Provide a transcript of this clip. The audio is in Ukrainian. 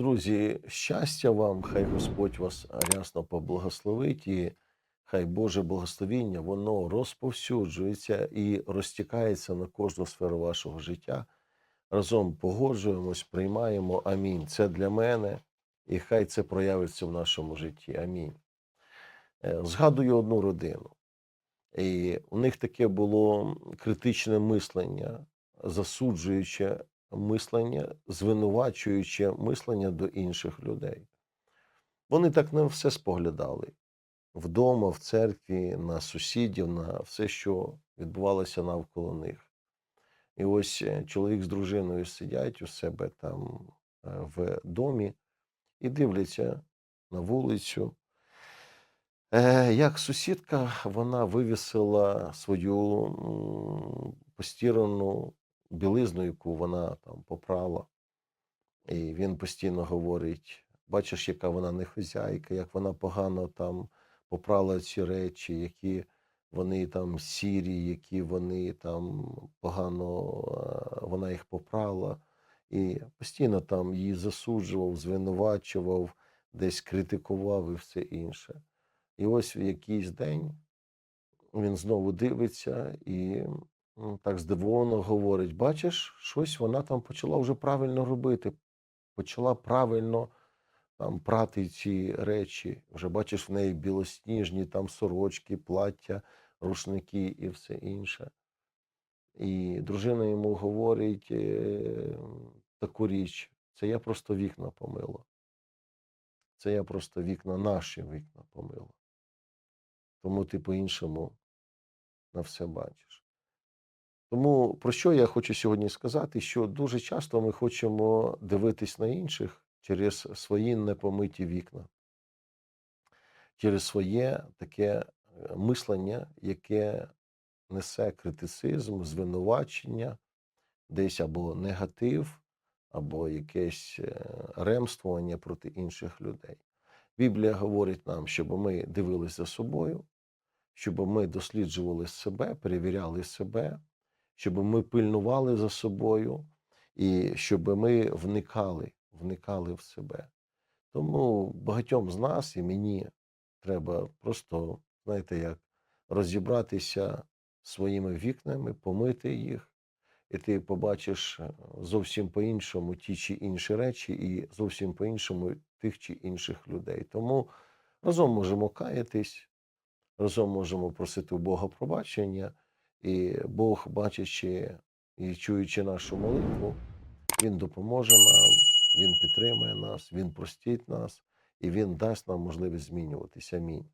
Друзі, щастя вам, хай Господь вас рясно поблагословить, і хай Боже благословіння, воно розповсюджується і розтікається на кожну сферу вашого життя. Разом погоджуємось, приймаємо. Амінь. Це для мене, і хай це проявиться в нашому житті. Амінь. Е, Згадую одну родину. І у них таке було критичне мислення, засуджуюче мислення, звинувачуюче мислення до інших людей. Вони так на все споглядали вдома, в церкві, на сусідів, на все, що відбувалося навколо них. І ось е, чоловік з дружиною сидять у себе там е, в домі і дивляться на вулицю. Е, Як сусідка, вона вивісила свою постірану білизну, яку вона там попрала. І він постійно говорить: бачиш, яка вона не хазяйка, як вона погано там попрала ці речі, які вони там сірі, які вони там погано е, вона їх попрала. І постійно там її засуджував, звинувачував, десь критикував і все інше. І ось в якийсь день він знову дивиться і так здивовано говорить: бачиш, щось вона там почала вже правильно робити, почала правильно там прати ці речі. Вже бачиш в неї білосніжні там сорочки, плаття, рушники і все інше. І дружина йому говорить е, таку річ: це я просто вікна помила. Це я просто вікна, наші вікна помила. Тому ти по-іншому на все бачиш. Тому про що я хочу сьогодні сказати? Що дуже часто ми хочемо дивитись на інших через свої непомиті вікна, через своє таке е, мислення, яке несе критицизм, звинувачення, десь або негатив, або якесь е, ремствування проти інших людей. Біблія говорить нам, щоб ми дивилися за собою, щоб ми досліджували себе, перевіряли себе, щоб ми пильнували за собою і щоб ми вникали, вникали в себе. Тому багатьом з нас і мені треба просто, знаєте, як розібратися своїми вікнами, помити їх, і ти побачиш е, зовсім по-іншому ті чи інші речі, і зовсім по-іншому тих чи інших людей. Тому разом можемо каятись, разом можемо просити у Бога пробачення, і Бог, бачачи і чуючи нашу молитву, Він допоможе нам, Він підтримає нас, Він простить нас, і Він дасть нам можливість змінюватися. Амінь.